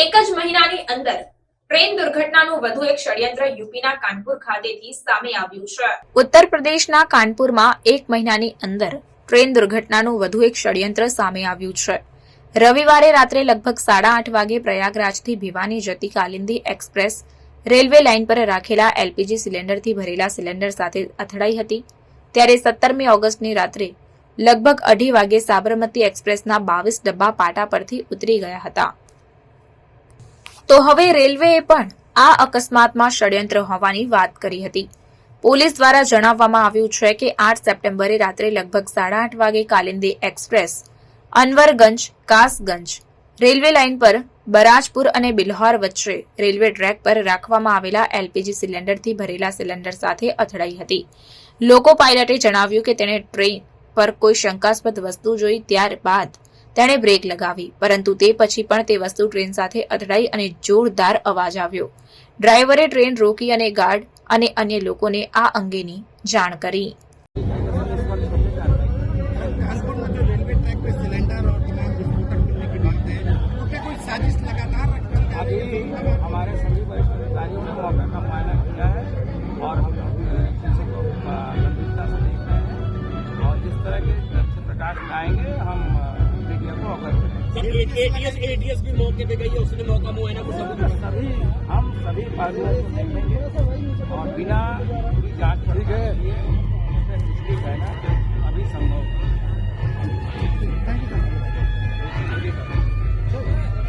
એક જ મહિનાની અંદર ટ્રેન દુર્ઘટનાનું વધુ એક ષડયંત્ર યુપીના કાનપુર ખાતેથી સામે આવ્યું છે. ઉત્તર પ્રદેશના કાનપુરમાં એક મહિનાની અંદર ટ્રેન દુર્ઘટનાનું વધુ એક ષડયંત્ર સામે આવ્યું છે. રવિવારે રાત્રે લગભગ સાડા આઠ વાગે પ્રયાગરાજથી ભિવાની જતી કાલિંદી એક્સપ્રેસ રેલવે લાઇન પર રાખેલા એલપીજી સિલિન્ડરથી ભરેલા સિલિન્ડર સાથે અથડાઈ હતી. ત્યારે સત્તરમી ઓગસ્ટની રાત્રે લગભગ અઢી વાગે સાબરમતી એક્સપ્રેસના બાવીસ ડબ્બા પાટા પરથી ઉતરી ગયા હતા. તો હવે રેલવેએ પણ આ અકસ્માતમાં ષડયંત્ર હોવાની વાત કરી હતી. પોલીસ દ્વારા જણાવવામાં આવ્યું છે કે આઠ સપ્ટેમ્બરે રાત્રે લગભગ સાડા આઠ વાગે Kalindi express, Anwarganj, Kasganj railway line પર બરાજપુર અને બિલહોર વચ્ચે રેલવે ટ્રેક પર રાખવામાં આવેલા એલપીજી સિલિન્ડરથી ભરેલા સિલિન્ડર સાથે અથડાઈ હતી. લોકો પાયલટે જણાવ્યું કે તેણે ટ્રેન પર કોઈ શંકાસ્પદ વસ્તુ જોઈ ત્યારબાદ તેણે બ્રેક લગાવી પરંતુ તે પછી પણ તે વસ્તુ ટ્રેન સાથે અથડાઈ અને જોરદાર અવાજ આવ્યો ડ્રાઈવરે ટ્રેન રોકી અને ગાર્ડ અને અન્ય લોકોને આ અંગેની જાણ કરી कानपुर में जो रेलवे ट्रैक पे सिलेंडर और तमाम विस्फोटक मिलने की बात है तो क्या कोई साजिश लगातार रखकर जा रही है अभी हमारे सभी वरिष्ठ अधिकारियों ने मौके का मुआयना किया है और हम चीज़ों को अ, गंभीरता से देख रहे हैं और जिस तरह के तथ्य प्रकाश में आएंगे हम अ, मीडिया को अवगत करेंगे एटीएस एटीएस भी मौके पे गई है उसने मौका मुआयना को सबूत दिया। सभी हम सभी पहलुओं को देखेंगे और बिना पूरी जांच पड़ताल किए इसमें पिछली कहना अभी संभव नहीं।